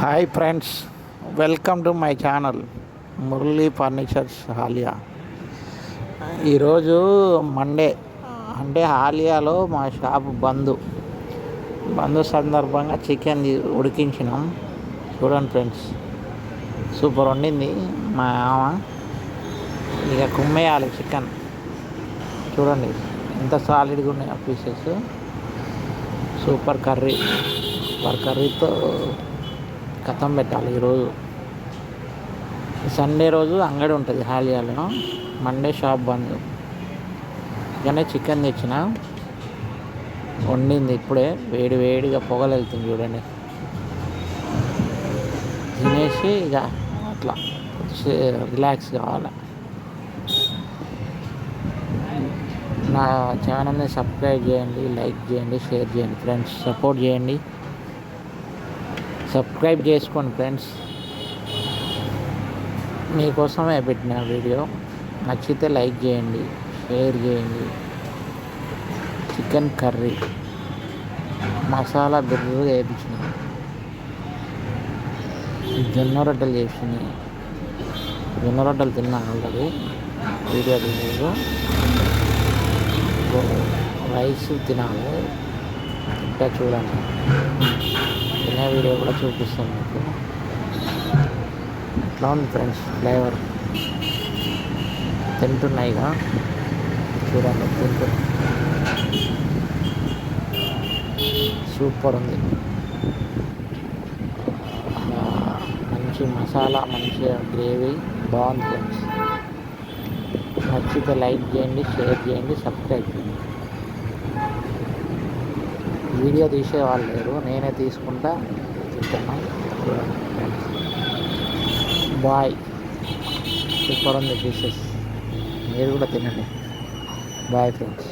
Hi friends welcome to my channel Murali furnitures Haliya ఈరోజు Monday అంటే హాలియాలో మా shop బంద్. బంద్ సందర్భంగా చికెన్ ఉడికించినాం. చూడండి ఫ్రెండ్స్ సూపర్ వండింది మా ఆమ ఇక కుమ్మేయాలి చికెన్ చూడండి ఎంత సాలిడ్గా ఉన్నాయి ఆ పీసెస్ సూపర్ కర్రీ సూపర్ కర్రీతో కథం పెట్టాలి ఈరోజు. సండే రోజు అంగడి ఉంటుంది హాలియాలో మండే షాప్ బంద్. కానీ చికెన్ తెచ్చిన. వండింది ఇప్పుడే. వేడి వేడిగా పొగలు వెళ్తుంది చూడండి. తినేసి ఇక అట్లా రిలాక్స్ కావాలి. నా ఛానల్ని సబ్స్క్రైబ్ చేయండి లైక్ చేయండి షేర్ చేయండి ఫ్రెండ్స్ సపోర్ట్ చేయండి. సబ్స్క్రైబ్ చేసుకోండి ఫ్రెండ్స్. మీకోసమే పెట్టిన వీడియో. నచ్చితే లైక్ చేయండి షేర్ చేయండి. చికెన్ కర్రీ మసాలా బిర్రు వేయించిన జొన్న రొట్టెలు చేసినాయి జొన్న రొట్టెలు తిన్నాను ఆల్రెడీ. వీడియో తీయలేదు. రైస్ తినాలి. ఇంకా చూడండి. చిన్న వీడియో కూడా చూపిస్తాను మీకు. ఎట్లా ఉంది ఫ్రెండ్స్ ఫ్లేవర్? తింటున్నాయిగా? చూడండి తింటున్నా. సూపర్ ఉంది. మంచి మసాలా మంచి గ్రేవీ. బాగుంది ఫ్రెండ్స్. నచ్చితే లైక్ చేయండి షేర్ చేయండి సబ్స్క్రైబ్ చేయండి. వీడియో తీసే వాళ్ళు లేరు. నేనే తీసుకుంటా. తింటున్నా బాయ్. సూపర్ ఉంది డిషెస్ మీరు కూడా తినండి. Bye friends.